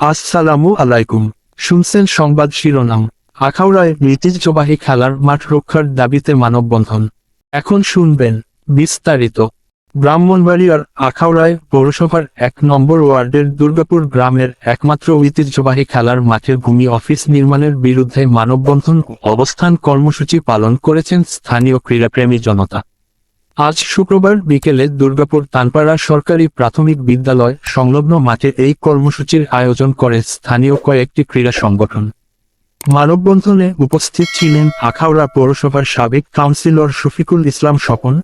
আসসালামু আলাইকুম। শুনছেন সংবাদ শিরোনাম। আখাউড়ায় ঐতিহ্যবাহী খেলার মাঠ রক্ষার দাবিতে মানববন্ধন। এখন শুনবেন বিস্তারিত। ব্রাহ্মণবাড়িয়ার আখাউড়ায় পৌরসভার এক নম্বর ওয়ার্ডের দুর্গাপুর গ্রামের একমাত্র ঐতিহ্যবাহী খেলার মাঠের ভূমি অফিস নির্মাণের বিরুদ্ধে মানববন্ধন অবস্থান কর্মসূচি পালন করেছেন স্থানীয় ক্রীড়াপ্রেমী জনতা। আজ শুক্রবার বিকেলে দুর্গাপুর তানপাড়া সরকারি প্রাথমিক বিদ্যালয় সংলগ্ন মাঠে এই কর্মসূচির আয়োজন করে স্থানীয় কয়েকটি ক্রীড়া সংগঠন। মানববন্ধনে উপস্থিত ছিলেন আখাউড়া পৌরসভার সাবেক কাউন্সিলর শফিকুল ইসলাম স্বপন,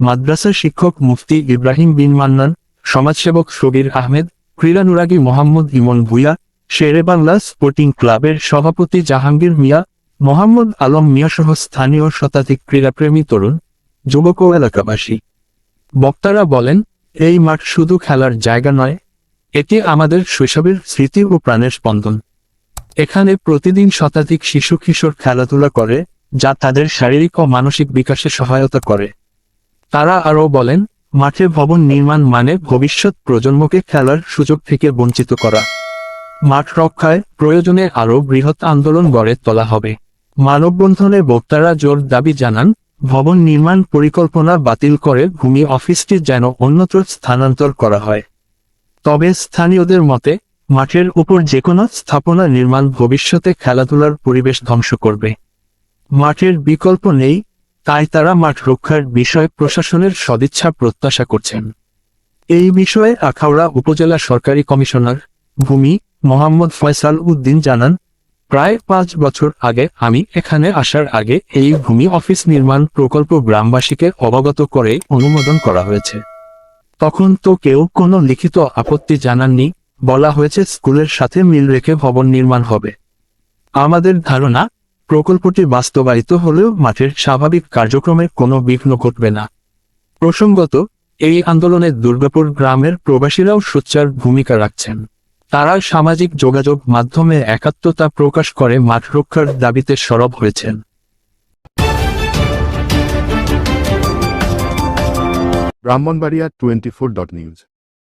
মাদ্রাসা শিক্ষক মুফতি ইব্রাহিম বিন মান্নান, সমাজসেবক সবির আহমেদ, ক্রীড়ানুরাগী মোহাম্মদ ইমন ভুইয়া, শেরে বাংলা স্পোর্টিং ক্লাবের সভাপতি জাহাঙ্গীর মিয়া, মোহাম্মদ আলম মিয়া সহ স্থানীয় শতাধিক ক্রীড়াপ্রেমী তরুণ যুবক ও এলাকাবাসী। বক্তারা বলেন, এই মাঠ শুধু খেলার জায়গা নয়, এটি আমাদের শৈশবের স্মৃতি ও প্রাণের স্পন্দন। এখানে প্রতিদিন শতাধিক শিশু কিশোর খেলাধুলা করে, যা তাদের শারীরিক ও মানসিক বিকাশে সহায়তা করে। তারা আরও বলেন, মাঠে ভবন নির্মাণ মানে ভবিষ্যৎ প্রজন্মকে খেলার সুযোগ থেকে বঞ্চিত করা। মাঠ রক্ষায় প্রয়োজনে আরও বৃহৎ আন্দোলন গড়ে তোলা হবে। মানববন্ধনে বক্তারা জোর দাবি জানান ভবন নির্মাণ পরিকল্পনা বাতিল করে ভূমি অফিসটি যেন অন্যত্র স্থানান্তর করা হয়। তবে স্থানীয়দের মতে, মাঠের উপর যে কোনো স্থাপনা নির্মাণ ভবিষ্যতে খেলাধুলার পরিবেশ ধ্বংস করবে। মাঠের বিকল্প নেই, তাই তারা মাঠ রক্ষার বিষয়ে প্রশাসনের সদিচ্ছা প্রত্যাশা করছেন। এই বিষয়ে আখাউড়া উপজেলা সরকারি কমিশনার ভূমি মোহাম্মদ ফয়সাল উদ্দিন জানান প্রায় পাঁচ বছর আগে আমি এখানে আসার আগে এই ভূমি অফিস নির্মাণ প্রকল্প গ্রামবাসীকে অবগত করে অনুমোদন করা হয়েছে। তখন তো কেউ কোনো লিখিত আপত্তি জানাননি, বলা হয়েছে স্কুলের সাথে মিল রেখে ভবন নির্মাণ হবে। আমাদের ধারণা, প্রকল্পটি বাস্তবায়িত হলেও মাঠের স্বাভাবিক কার্যক্রমে কোনো বিঘ্ন ঘটবে না। প্রসঙ্গত, এই আন্দোলনে দুর্গাপুর গ্রামের প্রবাসীরাও সোচ্চার ভূমিকা রাখছেন। তারা সামাজিক যোগাযোগ মাধ্যমে একাত্মতা প্রকাশ করে মাঠ রক্ষার দাবিতে সরব হয়েছেন। Brahmanbaria twenty four dot news.